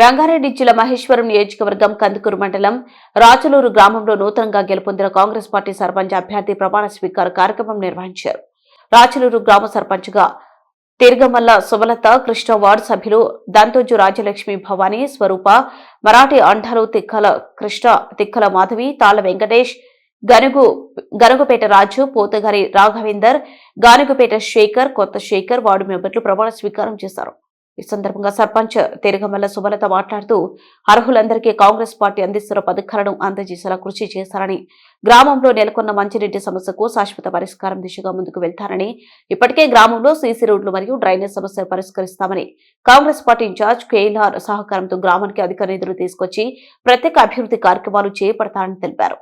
రంగారెడ్డి జిల్లా మహేశ్వరం నియోజకవర్గం కందుకూరు మండలం రాచలూరు గ్రామంలో నూతనంగా గెలుపొందిన కాంగ్రెస్ పార్టీ సర్పంచ్ అభ్యర్థి ప్రమాణ స్వీకార కార్యక్రమం నిర్వహించారు. రాచలూరు గ్రామ సర్పంచ్గా తిరగమల్ల సుమలత కృష్ణ వార్డు సభ్యులు దంతోజు రాజలక్ష్మి భవానీ స్వరూప మరాఠీ అంఠాలు తిక్కల కృష్ణ తిక్కల మాధవి తాళ్ళ వెంకటేష్ గనుగు గనుగుపేట రాజు పోతగారి రాఘవేందర్ గానుగుపేట శేఖర్ కొత్త శేఖర్ వార్డు మెంబర్లు ప్రమాణ స్వీకారం చేశారు. ఈ సందర్భంగా సర్పంచ్ తిరగమల్ల సుమలత మాట్లాడుతూ అర్హులందరికీ కాంగ్రెస్ పార్టీ అందిస్తున్న పథకాలను అందజేసేలా కృషి చేశారని గ్రామంలో నెలకొన్న మంచినీటి సమస్యకు శాశ్వత పరిష్కారం దిశగా ముందుకు వెళ్తారని ఇప్పటికే గ్రామంలో సీసీ రోడ్లు మరియు డ్రైనేజ్ సమస్యలు పరిష్కరిస్తామని కాంగ్రెస్ పార్టీ ఇన్ఛార్జ్ కేఎల్ఆర్ సహకారంతో గ్రామానికి అధిక నిధులు తీసుకొచ్చి ప్రత్యేక అభివృద్ధి కార్యక్రమాలు చేపడతారని తెలిపారు.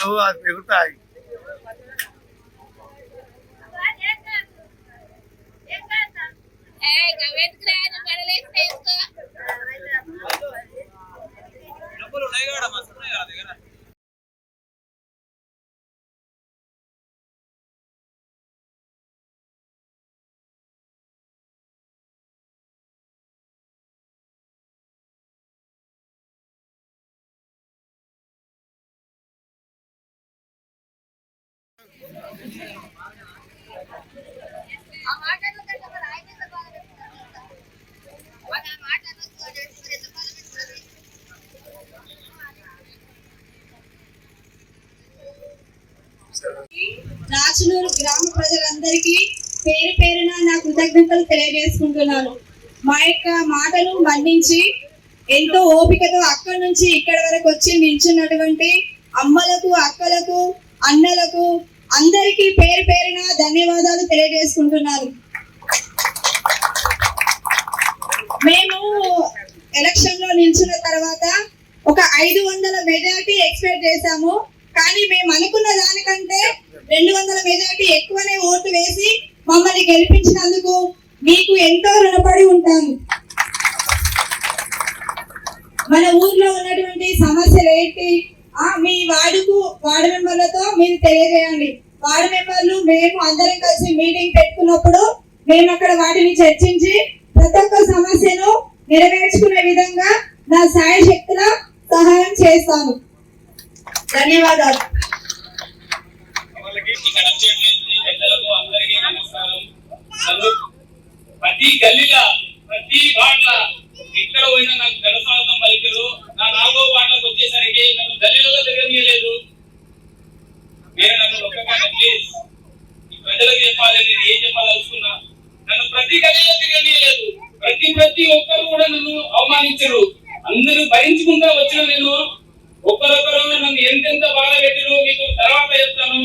నువ్వు అది పెరుగుతాయి డబ్బులు ఉన్నాయి కదా మస్తు ఉన్నాయి కదా దగ్గర రాచులూరు గ్రామ ప్రజలందరికీ పేరు పేరున నా కృతజ్ఞతలు తెలియజేసుకుంటున్నాను. మా యొక్క మాటలు మన్నించి ఎంతో ఓపికతో అక్కడి నుంచి ఇక్కడి వరకు వచ్చి నిల్చున్నటువంటి అమ్మలకు అక్కలకు అన్నలకు అందరికీ పేరు పేరున ధన్యవాదాలు తెలియజేసుకుంటున్నాను. మేము ఎలక్షన్లో నిల్చున్న తర్వాత ఒక ఐదు వందల మెజారిటీ ఎక్స్పెక్ట్ చేశాము. కానీ మేము అనుకున్న దానికంటే రెండు వందల మెజారిటీ ఎక్కువనే ఓటు వేసి మమ్మల్ని గెలిపించినందుకు మీకు ఎంతో రుణపడి ఉంటాను మన ఊర్లో ఉన్నటువంటి సమస్యలు ఏంటి? మీ వార్డుకు వార్డు మెంబర్లతో మీరు తెలియజేయండి. వార్డు మెంబర్లు మేము అందరం కలిసి మీటింగ్ పెట్టుకున్నప్పుడు మేము అక్కడ వాటిని చర్చించి ప్రతి ఒక్క సమస్యను నెరవేర్చుకునే విధంగా నా సాయ శక్తుల సహాయం చేస్తాను. ధన్యవాదాలు. ప్రతి గల్లీలో ప్రతి వార్డుల ఎక్కడ పోయినా నాకు ఘనస్వాగతం పలికరు. నన్ను ప్రతి ప్రతి ప్రతి ఒక్కరు కూడా నన్ను అవమానించరు. అందరూ భరించుకుంటా వచ్చిన నేను ఒక్కరొక్కరు నన్ను ఎంతెంత బాధ పెట్టిరు మీకు తర్వాత చెప్తాను.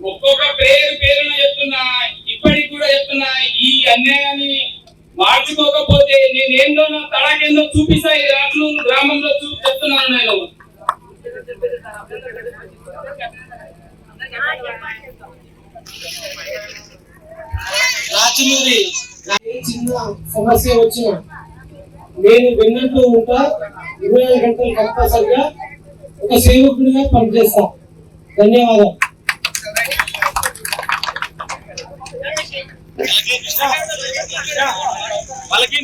ఒక్కొక్క పేరు పేరున చెప్తున్నా ఇప్పటికి కూడా చెప్తున్నా ఈ అన్యాయాన్ని మార్చుకోకపోతే నేను నా తడాకేందో చూపిస్తా ఈ రాట్లు గ్రామంలో చూ చెప్తున్నాను నేను. రాచమూరి చిన్న సమస్య వచ్చిన నేను విన్నట్టు ఉంటా. ఇరవై ఐదు గంటలు కంపల్సరిగా ఒక సేవకుడిగా పనిచేస్తా. ధన్యవాదాలు. వాళ్ళకి